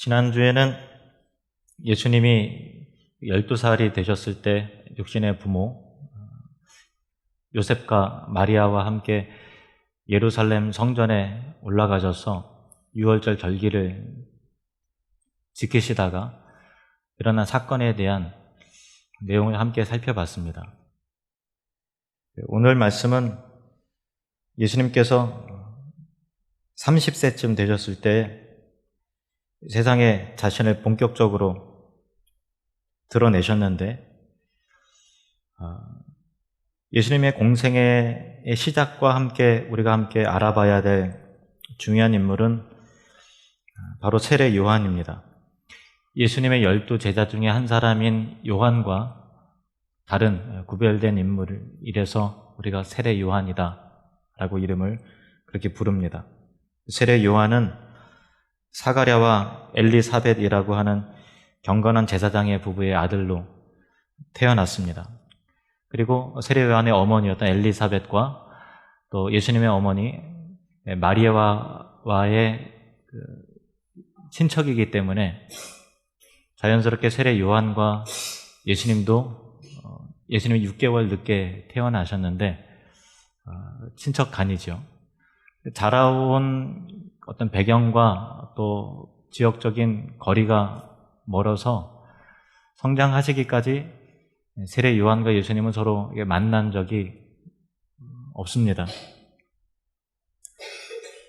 지난주에는 예수님이 12살이 되셨을 때 육신의 부모 요셉과 마리아와 함께 예루살렘 성전에 올라가셔서 유월절 절기를 지키시다가 일어난 사건에 대한 내용을 함께 살펴봤습니다. 오늘 말씀은 예수님께서 30세쯤 되셨을 때 세상에 자신을 본격적으로 드러내셨는데, 아, 예수님의 공생의 시작과 함께 우리가 함께 알아봐야 될 중요한 인물은 바로 세례 요한입니다. 예수님의 열두 제자 중에 한 사람인 요한과 다른 구별된 인물을 이래서 우리가 세례 요한이다 라고 이름을 그렇게 부릅니다. 세례 요한은 사가랴와 엘리사벳이라고 하는 경건한 제사장의 부부의 아들로 태어났습니다. 그리고 세례 요한의 어머니였던 엘리사벳과 또 예수님의 어머니 마리아와의 그 친척이기 때문에 자연스럽게 세례 요한과 예수님도 어, 예수님이 6개월 늦게 태어나셨는데 어, 친척 간이죠. 자라온 어떤 배경과 또 지역적인 거리가 멀어서 성장하시기까지 세례 요한과 예수님은 서로 만난 적이 없습니다.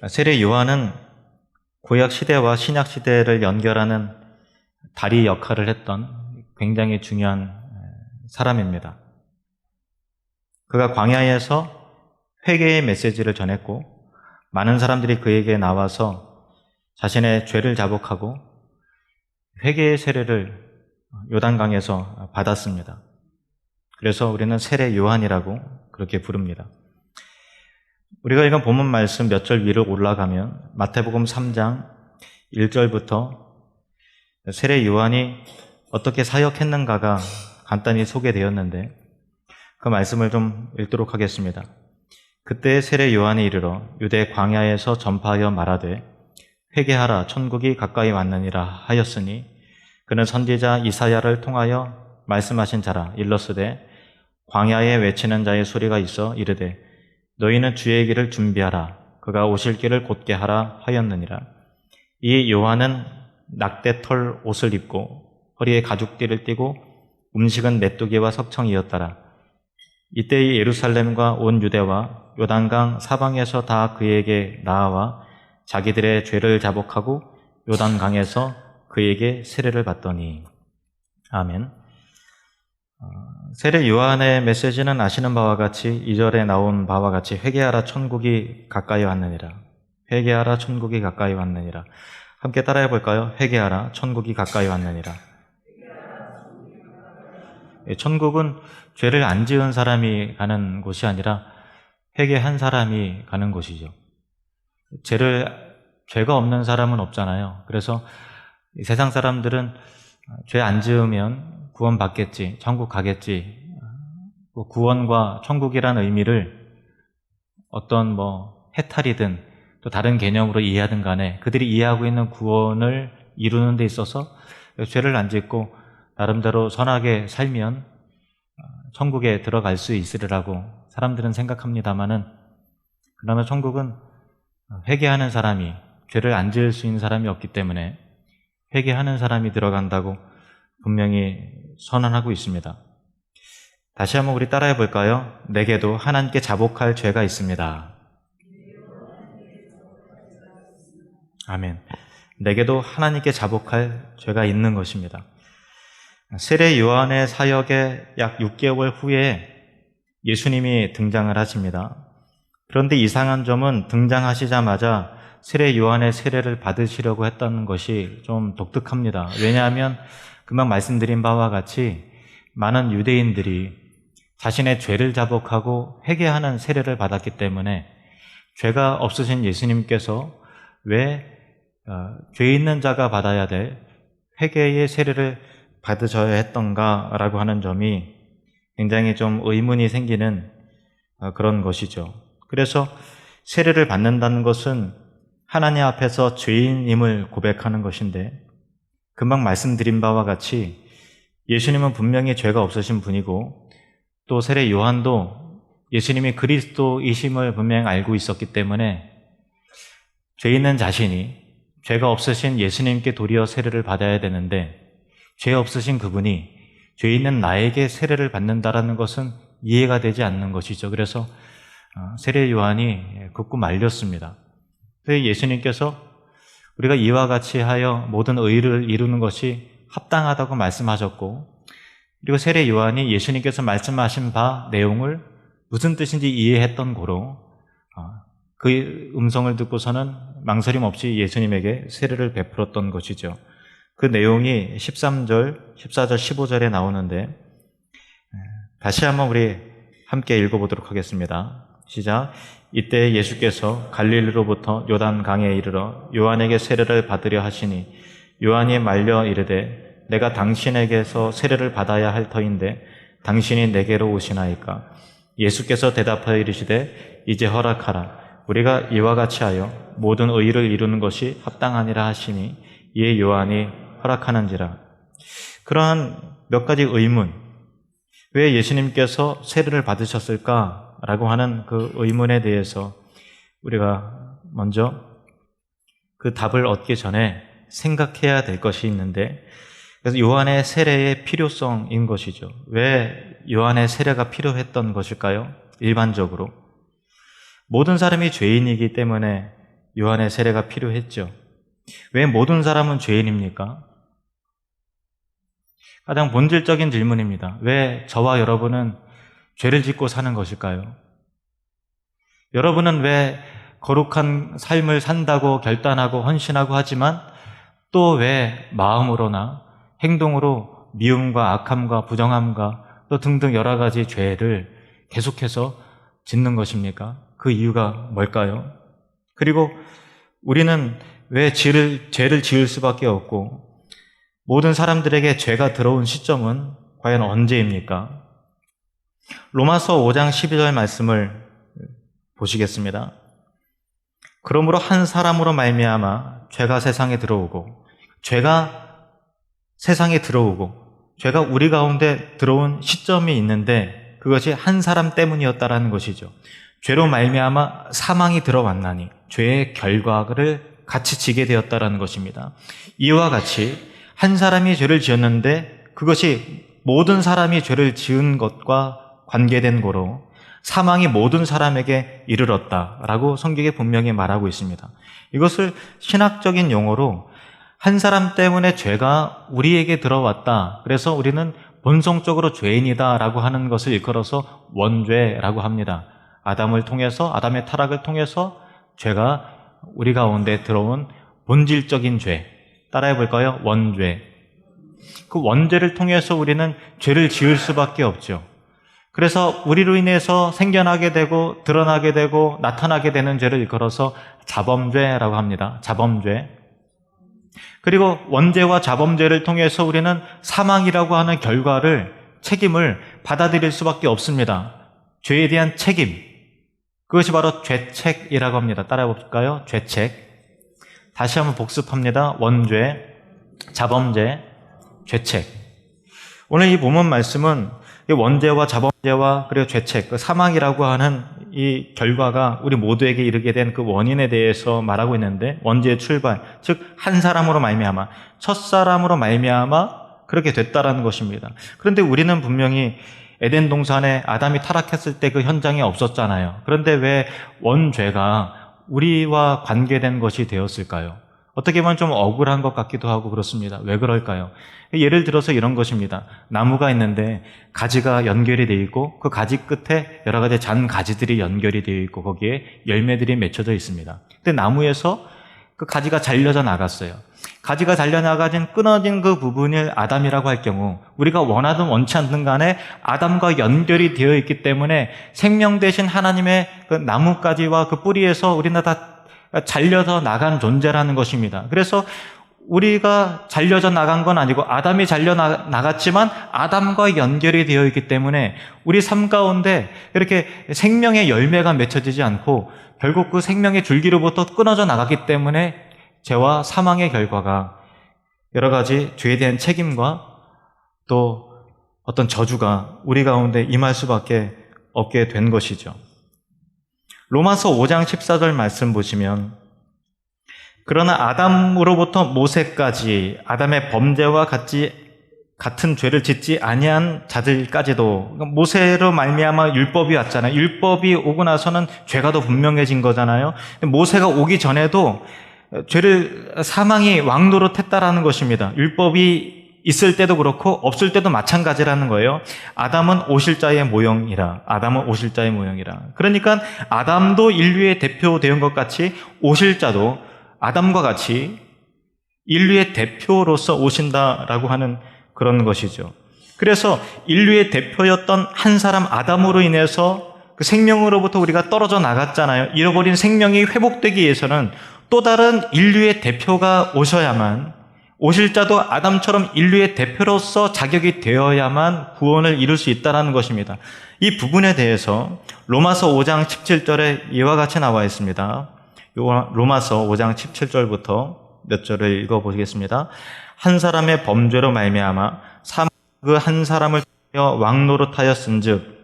세례 요한은 구약 시대와 신약 시대를 연결하는 다리 역할을 했던 굉장히 중요한 사람입니다. 그가 광야에서 회개의 메시지를 전했고 많은 사람들이 그에게 나와서 자신의 죄를 자복하고 회개의 세례를 요단강에서 받았습니다. 그래서 우리는 세례 요한이라고 그렇게 부릅니다. 우리가 읽은 본문 말씀 몇 절 위로 올라가면 마태복음 3장 1절부터 세례 요한이 어떻게 사역했는가가 간단히 소개되었는데 그 말씀을 좀 읽도록 하겠습니다. 그때 세례 요한이 이르러 유대 광야에서 전파하여 말하되 회개하라. 천국이 가까이 왔느니라 하였으니 그는 선지자 이사야를 통하여 말씀하신 자라. 일러스되 광야에 외치는 자의 소리가 있어 이르되 너희는 주의 길을 준비하라. 그가 오실 길을 곧게 하라 하였느니라. 이 요한은 낙대털 옷을 입고 허리에 가죽띠를 띠고 음식은 메뚜기와 석청이었더라. 이때 예루살렘과 온 유대와 요단강 사방에서 다 그에게 나아와 자기들의 죄를 자복하고 요단강에서 그에게 세례를 받더니 아멘. 어, 세례 요한의 메시지는 아시는 바와 같이 이절에 나온 바와 같이 회개하라 천국이 가까이 왔느니라. 회개하라 천국이 가까이 왔느니라. 함께 따라해 볼까요? 회개하라 천국이 가까이 왔느니라. 예, 천국은 죄를 안 지은 사람이 가는 곳이 아니라 회개한 사람이 가는 곳이죠. 죄를 죄가 없는 사람은 없잖아요. 그래서 세상 사람들은 죄 안 지으면 구원 받겠지, 천국 가겠지. 뭐 구원과 천국이라는 의미를 어떤 뭐 해탈이든 또 다른 개념으로 이해하든 간에 그들이 이해하고 있는 구원을 이루는 데 있어서 죄를 안 짓고 나름대로 선하게 살면 천국에 들어갈 수 있으리라고 사람들은 생각합니다만은 그러나 천국은 회개하는 사람이 죄를 안 지을 수 있는 사람이 없기 때문에 회개하는 사람이 들어간다고 분명히 선언하고 있습니다. 다시 한번 우리 따라해 볼까요? 내게도 하나님께 자복할 죄가 있습니다. 아멘. 내게도 하나님께 자복할 죄가 있는 것입니다. 세례 요한의 사역의 약 6개월 후에 예수님이 등장을 하십니다. 그런데 이상한 점은 등장하시자마자 세례 요한의 세례를 받으시려고 했다는 것이 좀 독특합니다. 왜냐하면 금방 말씀드린 바와 같이 많은 유대인들이 자신의 죄를 자복하고 회개하는 세례를 받았기 때문에 죄가 없으신 예수님께서 왜 어, 죄 있는 자가 받아야 될 회개의 세례를 받으셔야 했던가라고 하는 점이 굉장히 좀 의문이 생기는 어, 그런 것이죠. 그래서 세례를 받는다는 것은 하나님 앞에서 죄인임을 고백하는 것인데 금방 말씀드린 바와 같이 예수님은 분명히 죄가 없으신 분이고 또 세례 요한도 예수님이 그리스도이심을 분명히 알고 있었기 때문에 죄 있는 자신이 죄가 없으신 예수님께 도리어 세례를 받아야 되는데 죄 없으신 그분이 죄 있는 나에게 세례를 받는다라는 것은 이해가 되지 않는 것이죠. 그래서 어, 세례 요한이 굳고 말렸습니다. 그래서 예수님께서 우리가 이와 같이 하여 모든 의를 이루는 것이 합당하다고 말씀하셨고 그리고 세례 요한이 예수님께서 말씀하신 바 내용을 무슨 뜻인지 이해했던 고로 어, 그 음성을 듣고서는 망설임 없이 예수님에게 세례를 베풀었던 것이죠. 그 내용이 13절, 14절, 15절에 나오는데 다시 한번 우리 함께 읽어보도록 하겠습니다. 시작. 이때 예수께서 갈릴리로부터 요단 강에 이르러 요한에게 세례를 받으려 하시니 요한이 말려 이르되 내가 당신에게서 세례를 받아야 할 터인데 당신이 내게로 오시나이까? 예수께서 대답하여 이르시되 이제 허락하라. 우리가 이와 같이 하여 모든 의를 이루는 것이 합당하니라 하시니 이에 요한이 허락하는지라. 그러한 몇 가지 의문. 왜 예수님께서 세례를 받으셨을까 라고 하는 그 의문에 대해서 우리가 먼저 그 답을 얻기 전에 생각해야 될 것이 있는데 그래서 요한의 세례의 필요성인 것이죠. 왜 요한의 세례가 필요했던 것일까요? 일반적으로 모든 사람이 죄인이기 때문에 요한의 세례가 필요했죠. 왜 모든 사람은 죄인입니까? 가장 본질적인 질문입니다. 왜 저와 여러분은 죄를 짓고 사는 것일까요? 여러분은 왜 거룩한 삶을 산다고 결단하고 헌신하고 하지만 또 왜 마음으로나 행동으로 미움과 악함과 부정함과 또 등등 여러 가지 죄를 계속해서 짓는 것입니까? 그 이유가 뭘까요? 그리고 우리는 왜 죄를, 죄를 지을 수밖에 없고 모든 사람들에게 죄가 들어온 시점은 과연 언제입니까? 로마서 5장 12절 말씀을 보시겠습니다. 그러므로 한 사람으로 말미암아 죄가 세상에 들어오고 죄가 세상에 들어오고 죄가 우리 가운데 들어온 시점이 있는데 그것이 한 사람 때문이었다라는 것이죠. 죄로 말미암아 사망이 들어왔나니 죄의 결과를 같이 지게 되었다라는 것입니다. 이와 같이 한 사람이 죄를 지었는데 그것이 모든 사람이 죄를 지은 것과 관계된 거로 사망이 모든 사람에게 이르렀다라고 성경에 분명히 말하고 있습니다. 이것을 신학적인 용어로 한 사람 때문에 죄가 우리에게 들어왔다. 그래서 우리는 본성적으로 죄인이다라고 하는 것을 일컬어서 원죄라고 합니다. 아담을 통해서 아담의 타락을 통해서 죄가 우리 가운데 들어온 본질적인 죄. 따라해 볼까요? 원죄. 그 원죄를 통해서 우리는 죄를 지을 수밖에 없죠. 그래서 우리로 인해서 생겨나게 되고 드러나게 되고 나타나게 되는 죄를 일컬어서 자범죄라고 합니다. 자범죄. 그리고 원죄와 자범죄를 통해서 우리는 사망이라고 하는 결과를 책임을 받아들일 수밖에 없습니다. 죄에 대한 책임. 그것이 바로 죄책이라고 합니다. 따라해 볼까요? 죄책. 다시 한번 복습합니다. 원죄, 자범죄, 죄책. 오늘 이 본문 말씀은 원죄와 자범죄와 그리고 죄책, 그 사망이라고 하는 이 결과가 우리 모두에게 이르게 된 그 원인에 대해서 말하고 있는데 원죄의 출발, 즉 한 사람으로 말미암아 첫 사람으로 말미암아 그렇게 됐다라는 것입니다. 그런데 우리는 분명히 에덴 동산에 아담이 타락했을 때 그 현장에 없었잖아요. 그런데 왜 원죄가 우리와 관계된 것이 되었을까요? 어떻게 보면 좀 억울한 것 같기도 하고 그렇습니다. 왜 그럴까요? 예를 들어서 이런 것입니다. 나무가 있는데 가지가 연결이 되어 있고 그 가지 끝에 여러 가지 잔 가지들이 연결이 되어 있고 거기에 열매들이 맺혀져 있습니다. 근데 나무에서 그 가지가 잘려져 나갔어요. 가지가 잘려나가진 끊어진 그 부분을 아담이라고 할 경우 우리가 원하든 원치 않든 간에 아담과 연결이 되어 있기 때문에 생명 대신 하나님의 그 나뭇가지와 그 뿌리에서 우리는 다 잘려서 나간 존재라는 것입니다. 그래서 우리가 잘려져 나간 건 아니고 아담이 잘려 나갔지만 아담과 연결이 되어 있기 때문에 우리 삶 가운데 이렇게 생명의 열매가 맺혀지지 않고 결국 그 생명의 줄기로부터 끊어져 나갔기 때문에 죄와 사망의 결과가 여러 가지 죄에 대한 책임과 또 어떤 저주가 우리 가운데 임할 수밖에 없게 된 것이죠. 로마서 5장 14절 말씀 보시면 그러나 아담으로부터 모세까지 아담의 범죄와 같이 같은 죄를 짓지 아니한 자들까지도 그러니까 모세로 말미암아 율법이 왔잖아요. 율법이 오고 나서는 죄가 더 분명해진 거잖아요. 모세가 오기 전에도 죄를 사망이 왕노릇 했다라는 것입니다. 율법이 있을 때도 그렇고 없을 때도 마찬가지라는 거예요. 아담은 오실자의 모형이라. 아담은 오실자의 모형이라. 그러니까 아담도 인류의 대표 되온 것 같이 오실자도 아담과 같이 인류의 대표로서 오신다라고 하는 그런 것이죠. 그래서 인류의 대표였던 한 사람 아담으로 인해서 그 생명으로부터 우리가 떨어져 나갔잖아요. 잃어버린 생명이 회복되기 위해서는 또 다른 인류의 대표가 오셔야만 오실 자도 아담처럼 인류의 대표로서 자격이 되어야만 구원을 이룰 수 있다는 것입니다. 이 부분에 대해서 로마서 5장 17절에 이와 같이 나와 있습니다. 로마서 5장 17절부터 몇 절을 읽어보겠습니다. 한 사람의 범죄로 말미암아 그 한 사람을 통하여 왕노릇하였은즉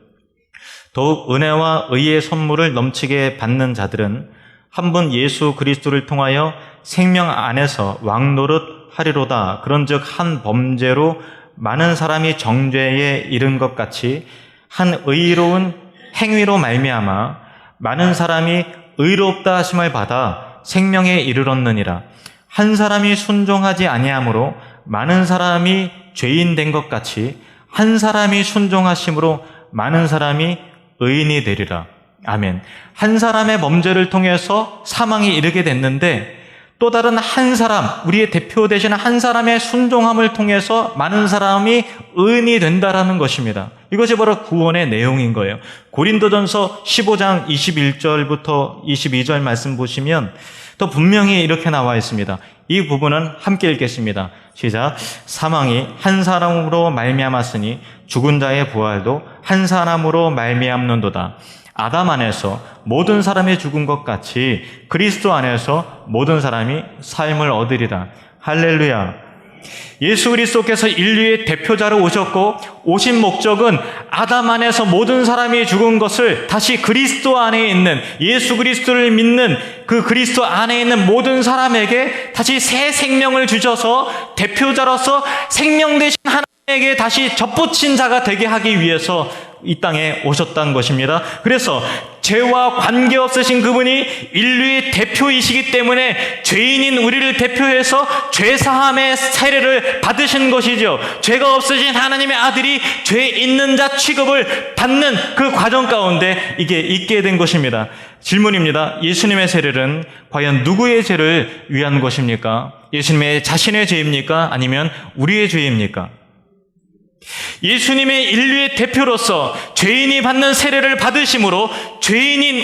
더욱 은혜와 의의 선물을 넘치게 받는 자들은 한분 예수 그리스도를 통하여 생명 안에서 왕노릇 하리로다. 그런즉 한 범죄로 많은 사람이 정죄에 이른 것 같이 한 의로운 행위로 말미암아 많은 사람이 의롭다 하심을 받아 생명에 이르렀느니라. 한 사람이 순종하지 아니하므로 많은 사람이 죄인 된 것 같이 한 사람이 순종하심으로 많은 사람이 의인이 되리라. 아멘. 한 사람의 범죄를 통해서 사망이 이르게 됐는데 또 다른 한 사람, 우리의 대표 되시는 한 사람의 순종함을 통해서 많은 사람이 의인이 된다라는 것입니다. 이것이 바로 구원의 내용인 거예요. 고린도전서 15장 21절부터 22절 말씀 보시면 또 분명히 이렇게 나와 있습니다. 이 부분은 함께 읽겠습니다. 시작. 사망이 한 사람으로 말미암았으니 죽은 자의 부활도 한 사람으로 말미암는도다. 아담 안에서 모든 사람이 죽은 것 같이 그리스도 안에서 모든 사람이 삶을 얻으리라. 할렐루야. 예수 그리스도께서 인류의 대표자로 오셨고 오신 목적은 아담 안에서 모든 사람이 죽은 것을 다시 그리스도 안에 있는 예수 그리스도를 믿는 그 그리스도 안에 있는 모든 사람에게 다시 새 생명을 주셔서 대표자로서 생명 대신 하나님에게 다시 접붙인 자가 되게 하기 위해서 이 땅에 오셨다는 것입니다. 그래서 죄와 관계없으신 그분이 인류의 대표이시기 때문에 죄인인 우리를 대표해서 죄사함의 세례를 받으신 것이죠. 죄가 없으신 하나님의 아들이 죄 있는 자 취급을 받는 그 과정 가운데 이게 있게 된 것입니다. 질문입니다. 예수님의 세례는 과연 누구의 죄를 위한 것입니까? 예수님의 자신의 죄입니까? 아니면 우리의 죄입니까? 예수님의 인류의 대표로서 죄인이 받는 세례를 받으심으로 죄인인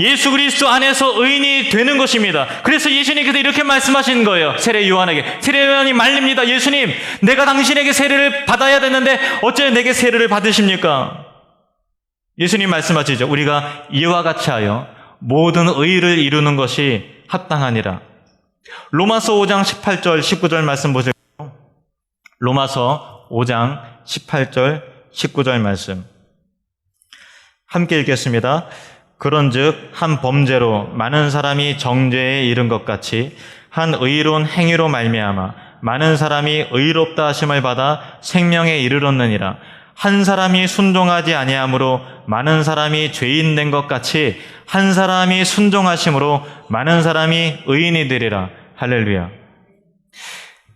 예수 그리스도 안에서 의인이 되는 것입니다. 그래서 예수님께서 이렇게 말씀하신 거예요. 세례 요한에게. 세례 요한이 말립니다. 예수님, 내가 당신에게 세례를 받아야 되는데 어째 내게 세례를 받으십니까? 예수님 말씀하시죠. 우리가 이와 같이 하여 모든 의를 이루는 것이 합당하니라. 로마서 5장 18절, 19절 말씀 보세요. 로마서 5장 18절 19절 말씀. 함께 읽겠습니다. 그런즉 한 범죄로 많은 사람이 정죄에 이른 것 같이 한 의로운 행위로 말미암아 많은 사람이 의롭다 하심을 받아 생명에 이르렀느니라. 한 사람이 순종하지 아니하므로 많은 사람이 죄인 된 것 같이 한 사람이 순종하심으로 많은 사람이 의인이 되리라. 할렐루야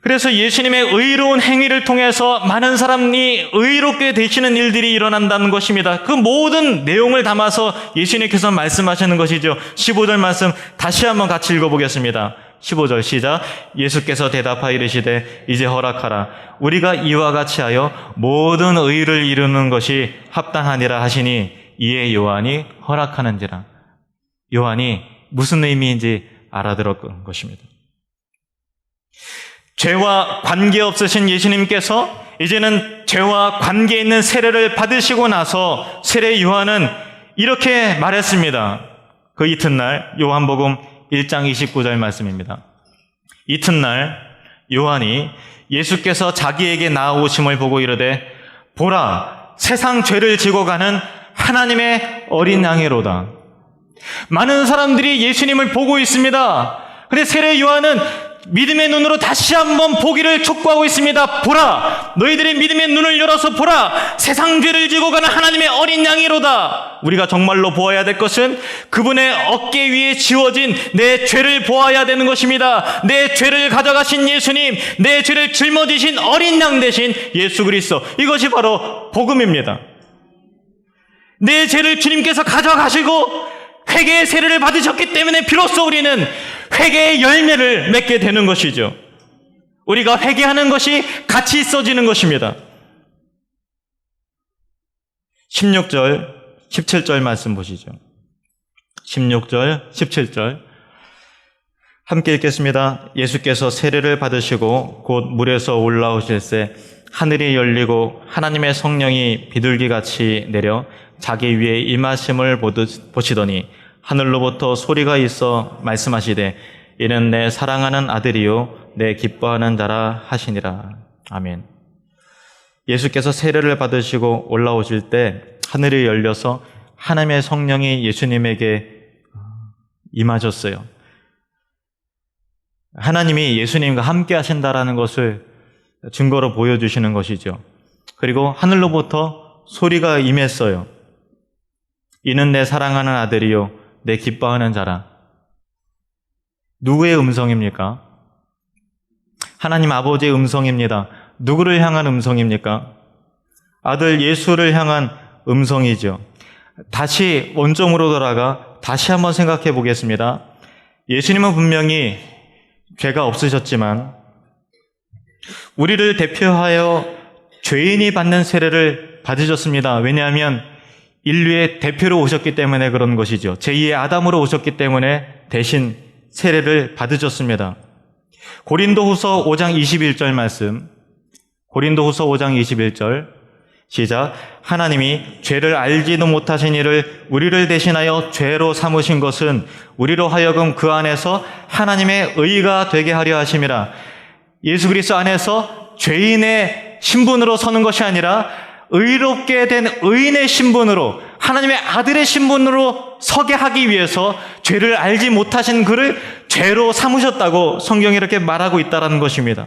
그래서 예수님의 의로운 행위를 통해서 많은 사람이 의롭게 되시는 일들이 일어난다는 것입니다. 그 모든 내용을 담아서 예수님께서 말씀하시는 것이죠. 15절 말씀 다시 한번 같이 읽어보겠습니다. 15절 시작. 예수께서 대답하여 이르시되 이제 허락하라. 우리가 이와 같이 하여 모든 의를 이루는 것이 합당하니라 하시니 이에 요한이 허락하는지라. 요한이 무슨 의미인지 알아들었던 것입니다. 죄와 관계없으신 예수님께서 이제는 죄와 관계 있는 세례를 받으시고 나서 세례 요한은 이렇게 말했습니다. 그 이튿날 요한복음 1장 29절 말씀입니다. 이튿날 요한이 예수께서 자기에게 나아오심을 보고 이르되 보라 세상 죄를 지고 가는 하나님의 어린 양이로다. 많은 사람들이 예수님을 보고 있습니다. 근데 세례 요한은 믿음의 눈으로 다시 한번 보기를 촉구하고 있습니다. 보라! 너희들의 믿음의 눈을 열어서 보라! 세상 죄를 지고 가는 하나님의 어린 양이로다! 우리가 정말로 보아야 될 것은 그분의 어깨 위에 지워진 내 죄를 보아야 되는 것입니다. 내 죄를 가져가신 예수님, 내 죄를 짊어지신 어린 양 대신 예수 그리스도. 이것이 바로 복음입니다. 내 죄를 주님께서 가져가시고 회개의 세례를 받으셨기 때문에 비로소 우리는 회개의 열매를 맺게 되는 것이죠. 우리가 회개하는 것이 같이 있어지는 것입니다. 16절, 17절 말씀 보시죠. 16절, 17절. 함께 읽겠습니다. 예수께서 세례를 받으시고 곧 물에서 올라오실새 하늘이 열리고 하나님의 성령이 비둘기 같이 내려 자기 위에 임하심을 보시더니 하늘로부터 소리가 있어 말씀하시되 이는 내 사랑하는 아들이요 내 기뻐하는 자라 하시니라. 아멘. 예수께서 세례를 받으시고 올라오실 때 하늘이 열려서 하나님의 성령이 예수님에게 임하셨어요. 하나님이 예수님과 함께 하신다라는 것을 증거로 보여주시는 것이죠. 그리고 하늘로부터 소리가 임했어요. 이는 내 사랑하는 아들이요, 내 기뻐하는 자라. 누구의 음성입니까? 하나님 아버지의 음성입니다. 누구를 향한 음성입니까? 아들 예수를 향한 음성이죠. 다시 원점으로 돌아가 다시 한번 생각해 보겠습니다. 예수님은 분명히 죄가 없으셨지만 우리를 대표하여 죄인이 받는 세례를 받으셨습니다. 왜냐하면 인류의 대표로 오셨기 때문에 그런 것이죠. 제2의 아담으로 오셨기 때문에 대신 세례를 받으셨습니다. 고린도 후서 5장 21절 말씀. 고린도 후서 5장 21절. 시작. 하나님이 죄를 알지도 못하신 이를 우리를 대신하여 죄로 삼으신 것은 우리로 하여금 그 안에서 하나님의 의가 되게 하려 하심이라. 예수 그리스도 안에서 죄인의 신분으로 서는 것이 아니라 의롭게 된 의인의 신분으로 하나님의 아들의 신분으로 서게 하기 위해서 죄를 알지 못하신 그를 죄로 삼으셨다고 성경이 이렇게 말하고 있다는 것입니다.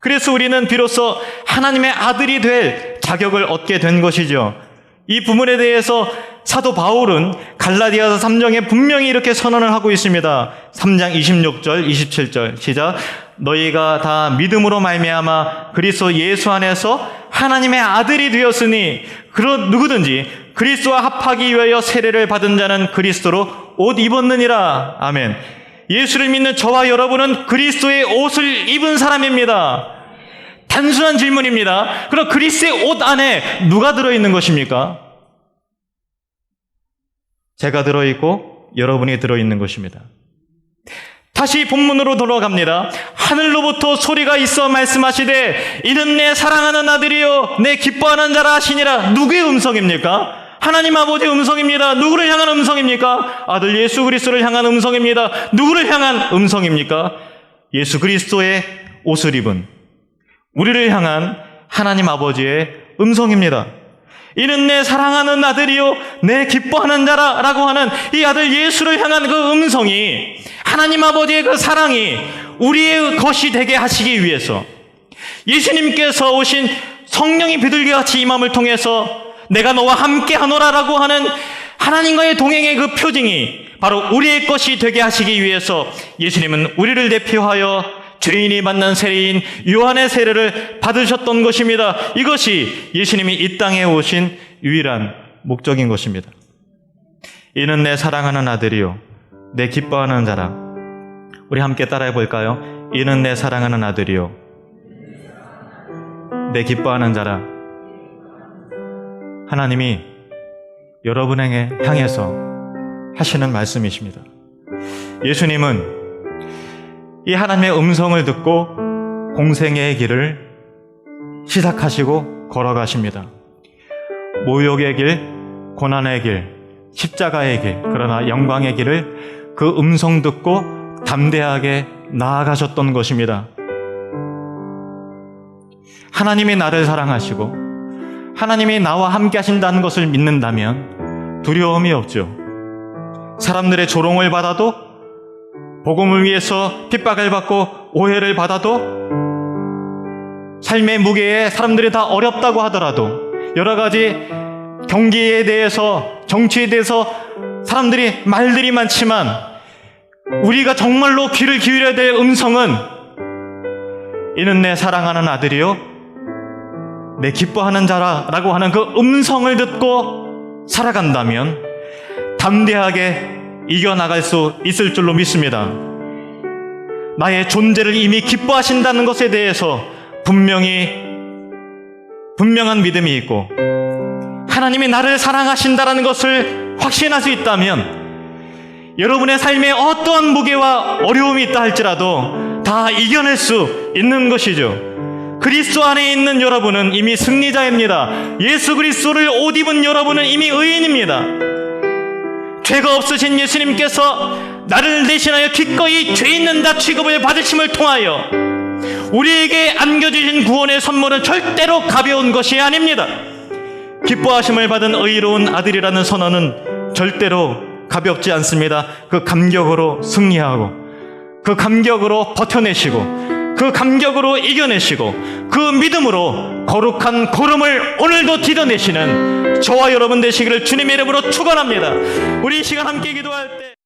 그래서 우리는 비로소 하나님의 아들이 될 자격을 얻게 된 것이죠. 이 부분에 대해서 사도 바울은 갈라디아서 3장에 분명히 이렇게 선언을 하고 있습니다. 3장 26절, 27절 시작. 너희가 다 믿음으로 말미암아 그리스도 예수 안에서 하나님의 아들이 되었으니 그런 누구든지 그리스도와 합하기 위하여 세례를 받은 자는 그리스도로 옷 입었느니라. 아멘. 예수를 믿는 저와 여러분은 그리스도의 옷을 입은 사람입니다. 단순한 질문입니다. 그럼 그리스도의 옷 안에 누가 들어 있는 것입니까? 제가 들어 있고 여러분이 들어 있는 것입니다. 다시 본문으로 돌아갑니다. 하늘로부터 소리가 있어 말씀하시되 이는 내 사랑하는 아들이요 내 기뻐하는 자라 하시니라 누구의 음성입니까? 하나님 아버지의 음성입니다. 누구를 향한 음성입니까? 아들 예수 그리스도를 향한 음성입니다. 누구를 향한 음성입니까? 예수 그리스도의 옷을 입은 우리를 향한 하나님 아버지의 음성입니다. 이는 내 사랑하는 아들이요, 내 기뻐하는 자라, 라고 하는 이 아들 예수를 향한 그 음성이 하나님 아버지의 그 사랑이 우리의 것이 되게 하시기 위해서 예수님께서 오신 성령이 비둘기 같이 임함을 통해서 내가 너와 함께 하노라라고 하는 하나님과의 동행의 그 표징이 바로 우리의 것이 되게 하시기 위해서 예수님은 우리를 대표하여 죄인이 받는 세례인 요한의 세례를 받으셨던 것입니다. 이것이 예수님이 이 땅에 오신 유일한 목적인 것입니다. 이는 내 사랑하는 아들이요. 내 기뻐하는 자라. 우리 함께 따라해 볼까요? 이는 내 사랑하는 아들이요. 내 기뻐하는 자라. 하나님이 여러분에게 향해서 하시는 말씀이십니다. 예수님은 이 하나님의 음성을 듣고 공생의 길을 시작하시고 걸어가십니다. 모욕의 길, 고난의 길, 십자가의 길, 그러나 영광의 길을 그 음성 듣고 담대하게 나아가셨던 것입니다. 하나님이 나를 사랑하시고 하나님이 나와 함께 하신다는 것을 믿는다면 두려움이 없죠. 사람들의 조롱을 받아도 복음을 위해서 핍박을 받고 오해를 받아도 삶의 무게에 사람들이 다 어렵다고 하더라도 여러 가지 경기에 대해서 정치에 대해서 사람들이 말들이 많지만 우리가 정말로 귀를 기울여야 될 음성은 이는 내 사랑하는 아들이요 내 기뻐하는 자라라고 하는 그 음성을 듣고 살아간다면 담대하게 이겨나갈 수 있을 줄로 믿습니다. 나의 존재를 이미 기뻐하신다는 것에 대해서 분명히 분명한 믿음이 있고 하나님이 나를 사랑하신다라는 것을 확신할 수 있다면 여러분의 삶에 어떠한 무게와 어려움이 있다 할지라도 다 이겨낼 수 있는 것이죠. 그리스도 안에 있는 여러분은 이미 승리자입니다. 예수 그리스도를 옷 입은 여러분은 이미 의인입니다. 죄가 없으신 예수님께서 나를 대신하여 기꺼이 죄 있는 자 취급을 받으심을 통하여 우리에게 안겨주신 구원의 선물은 절대로 가벼운 것이 아닙니다. 기뻐하심을 받은 의로운 아들이라는 선언은 절대로 가볍지 않습니다. 그 감격으로 승리하고 그 감격으로 버텨내시고 그 감격으로 이겨내시고 그 믿음으로 거룩한 걸음을 오늘도 디뎌내시는 저와 여러분 되시기를 주님의 이름으로 축원합니다. 우리 이 시간 함께 기도할 때